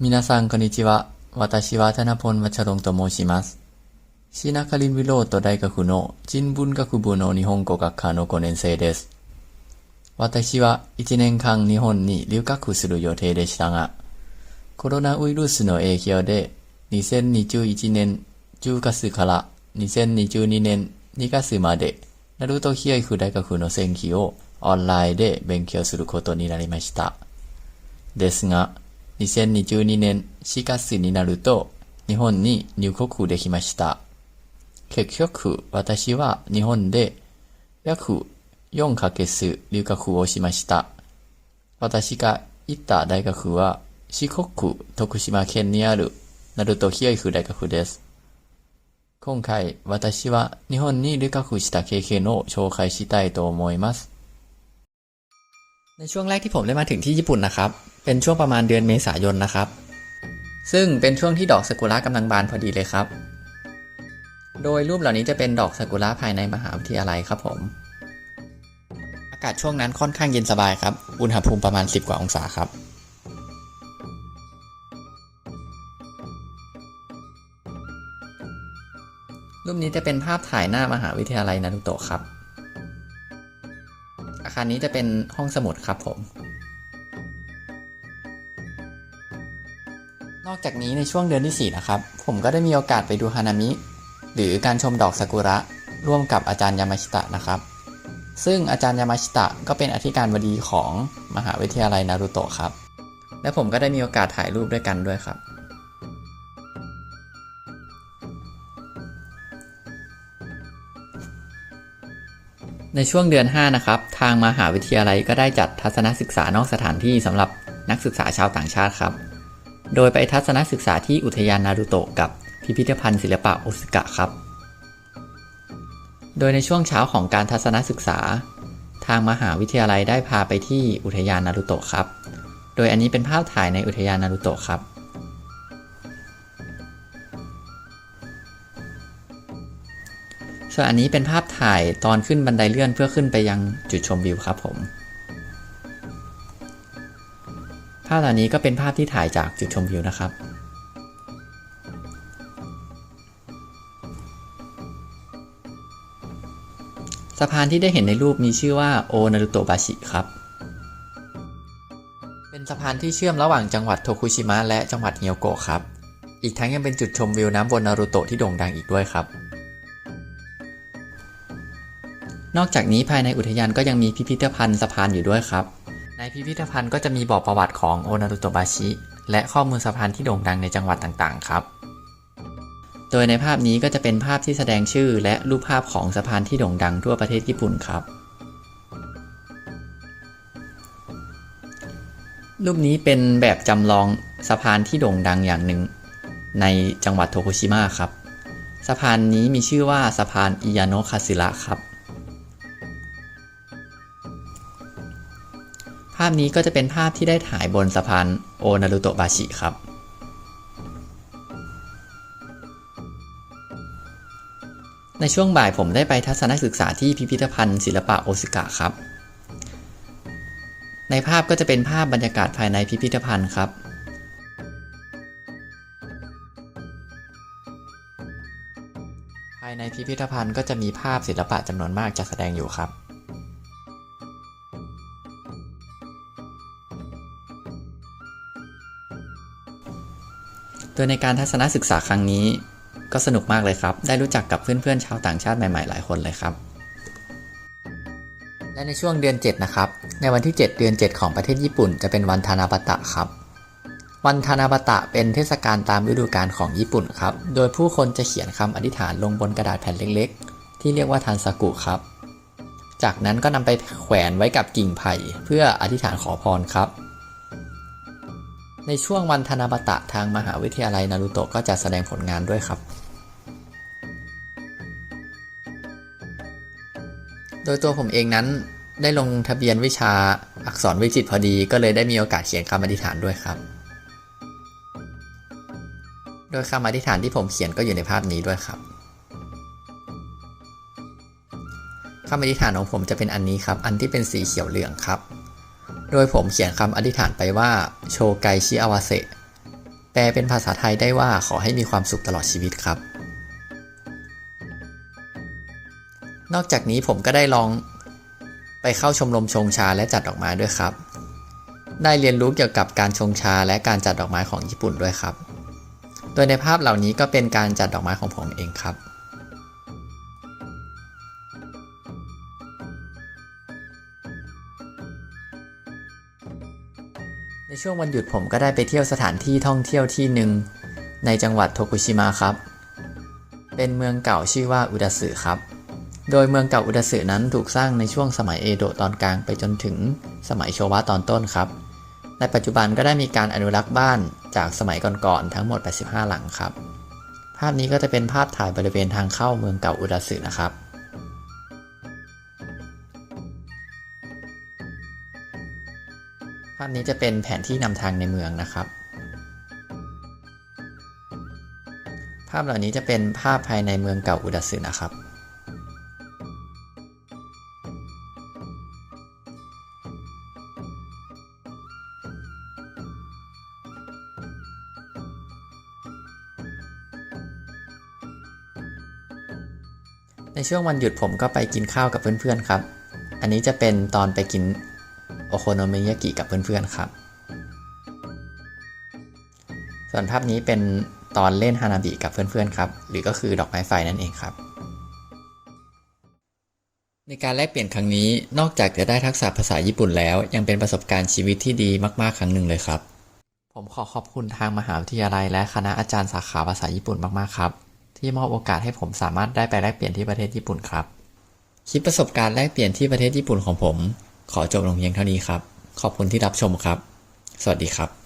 皆さん、こんにちは。私は、タナポン・マチャロンと申します。シナカリ・ビロート大学の人文学部の日本語学科の5年生です。私は1年間日本に留学する予定でしたが、コロナウイルスの影響で2021年10月から2022年2月まで、ナルト・ヒエフ大学の選挙をオンラインで勉強することになりました。ですが、2022年4月になると日本に入国できました。結局、私は日本で約4ヶ月留学をしました。私が行った大学は四国徳島県にあるナルトヒアイフ大学です。今回、私は日本に留学した経験を紹介したいと思います。ในช่วงแรกที่ผมได้มาถึงที่ญี่ปุ่นนะครับ เป็นช่วงประมาณเดือนเมษายนนะครับ ซึ่งเป็นช่วงที่ดอกซากุระกำลังบานพอดีเลยครับ โดยรูปเหล่านี้จะเป็นดอกซากุระภายในมหาวิทยาลัยครับผม อากาศช่วงนั้นค่อนข้างเย็นสบายครับ อุณหภูมิประมาณ 10 กว่าองศาครับรูปนี้จะเป็นภาพถ่ายหน้ามหาวิทยาลัยนารุโตะครับ อาคารนี้จะเป็นห้องสมุดครับผม นอกจากนี้ในช่วงเดือนที่ 4 นะครับ ผมก็ได้มีโอกาสไปดูฮานามิ หรือการชมดอกซากุระ ร่วมกับอาจารย์ยามาชิตะนะครับ ซึ่งอาจารย์ยามาชิตะก็เป็นอธิการบดีของมหาวิทยาลัยนารุโตะครับ และผมก็ได้มีโอกาสถ่ายรูปด้วยกันด้วยครับ ในช่วงเดือน 5 นะครับ ทางมหาวิทยาลัยก็ได้จัดทัศนศึกษานอกสถานที่สำหรับนักศึกษาชาวต่างชาติครับ โดยไปทัศนศึกษาที่อุทยานนารูโตะกับพิพิธภัณฑ์ศิลปะโอซากะครับ โดยในช่วงเช้าของการทัศนศึกษา ทางมหาวิทยาลัยได้พาไปที่อุทยานนารูโตะครับ โดยอันนี้เป็นภาพถ่ายในอุทยานนารูโตะครับส่วนอันนี้เป็นภาพถ่ายตอนขึ้นบันไดเลื่อนเพื่อขึ้นไปยังจุดชมวิวครับผมาพเหล่านี้ก็เป็นภาพที่ถ่ายจากจุดชมวิวนะครับ สะพานที่ได้เห็นในรูปมีชื่อว่าโอนารุโตะบาชิครับ เป็นสะพานที่เชื่อมระหว่างจังหวัดโทคุชิมะและจังหวัดเฮียวโกะครับ อีกทั้งยังเป็นจุดชมวิวน้ำบนนารุโตะที่โด่งดังอีกด้วยครับนอกจากนี้ภายในอุทยานก็ยังมีพิพิธภัณฑ์สะพานอยู่ด้วยครับ ในพิพิธภัณฑ์ก็จะมีบอกประวัติของโอนารุโตบาชิ และข้อมูลสะพานที่โด่งดังในจังหวัดต่างๆ ครับ โดยในภาพนี้ก็จะเป็นภาพที่แสดงชื่อ และรูปภาพของสะพานที่โด่งดังทั่วประเทศญี่ปุ่นครับ รูปนี้เป็นแบบจำลองสะพานที่โด่งดังอย่างหนึ่ง ในจังหวัดโทคุชิมะครับ สะพานนี้มีชื่อว่าสะพานอิยาโนะคาสึระครับาพนี้ก็จะเป็นภาพที่ได้ถ่ายบนสะพานโอนารุโตะบาชิครับ ในช่วงบ่ายผมได้ไปทัศนศึกษาที่พิพิธภัณฑ์ศิลปะโอซากะครับ ในภาพก็จะเป็นภาพบรรยากาศภายในพิพิธภัณฑ์ครับภายในพิพิธภัณฑ์ก็จะมีภาพศิลปะจำนวนมากจัดแสดงอยู่ครับ โดยในการทัศนศึกษาครั้งนี้ ก็สนุกมากเลยครับ ได้รู้จักกับเพื่อนๆชาวต่างชาติใหม่ๆหลายคนเลยครับ และในช่วงเดือน 7 นะครับ ในวันที่ 7 เดือน 7 ของประเทศญี่ปุ่น จะเป็นวันทานาบตะครับ วันทานาบตะเป็นเทศกาลตามฤดูกาลของญี่ปุ่นครับ โดยผู้คนจะเขียนคำอธิษฐานลงบนกระดาษแผ่นเล็กๆ ที่เรียกว่าทันซากุครับ จากนั้นก็นำไปแขวนไว้กับกิ่งไผ่เพื่ออธิษฐานขอพรครับ ในช่วงวันธนาบตะทางมหาวิทยาลัยนารูโตะก็จะแสดงผลงานด้วยครับ โดยตัวผมเองนั้นได้ลงทะเบียนวิชาอักษรวิจิตพอดีก็เลยได้มีโอกาสเขียนคำอธิษฐานด้วยครับ โดยคำอธิษฐานที่ผมเขียนก็อยู่ในภาพนี้ด้วยครับคำอธิษฐานของผมจะเป็นอันนี้ครับ อันที่เป็นสีเขียวเหลืองครับ โดยผมเขียนคำอธิษฐานไปว่าโชไกชิอาวาเซแปลเป็นภาษาไทยได้ว่าขอให้มีความสุขตลอดชีวิตครับ นอกจากนี้ผมก็ได้ลองไปเข้าชมรมชงชาและจัดดอกไม้ด้วยครับ ได้เรียนรู้เกี่ยวกับการชงชาและการจัดดอกไม้ของญี่ปุ่นด้วยครับ โดยในภาพเหล่านี้ก็เป็นการจัดดอกไม้ของผมเองครับ ในช่วงวันหยุดผมก็ได้ไปเที่ยวสถานที่ท่องเที่ยวที่หนึ่งในจังหวัดโทกุชิมะครับ เป็นเมืองเก่าชื่อว่าอุดาสึครับ โดยเมืองเก่าอุดาสึนั้นถูกสร้างในช่วงสมัยเอโดะตอนกลางไปจนถึงสมัยโชวะตอนต้นครับ ในปัจจุบันก็ได้มีการอนุรักษ์บ้านจากสมัยก่อนๆทั้งหมด 85 หลังครับ ภาพนี้ก็จะเป็นภาพถ่ายบริเวณทางเข้าเมืองเก่าอุดาสึนะครับ ภาพนี้จะเป็นแผนที่นำทางในเมืองนะครับ ภาพเหล่านี้จะเป็นภาพภายในเมืองเก่าอุดสึนะครับ ในช่วงวันหยุดผมก็ไปกินข้าวกับเพื่อนๆครับ อันนี้จะเป็นตอนไปกิน โอโคโนมิยากิกับเพื่อนๆครับ ส่วนภาพนี้เป็นตอนเล่นฮานาบิกับเพื่อนๆครับ หรือก็คือดอกไม้ไฟนั่นเองครับ ในการแลกเปลี่ยนครั้งนี้นอกจากจะได้ทักษะภาษาญี่ปุ่นแล้ว ยังเป็นประสบการณ์ชีวิตที่ดีมากๆ ครั้งหนึ่งเลยครับ ผมขอขอบคุณทางมหาวิทยาลัยและคณะอาจารย์สาขาภาษาญี่ปุ่นมากๆครับ ที่มอบโอกาสให้ผมสามารถได้ไปแลกเปลี่ยนที่ประเทศญี่ปุ่นครับคลิปประสบการณ์แลกเปลี่ยนที่ประเทศญี่ปุ่นของผม ขอจบลงเพียงเท่านี้ครับ ขอบคุณที่รับชมครับ สวัสดีครับ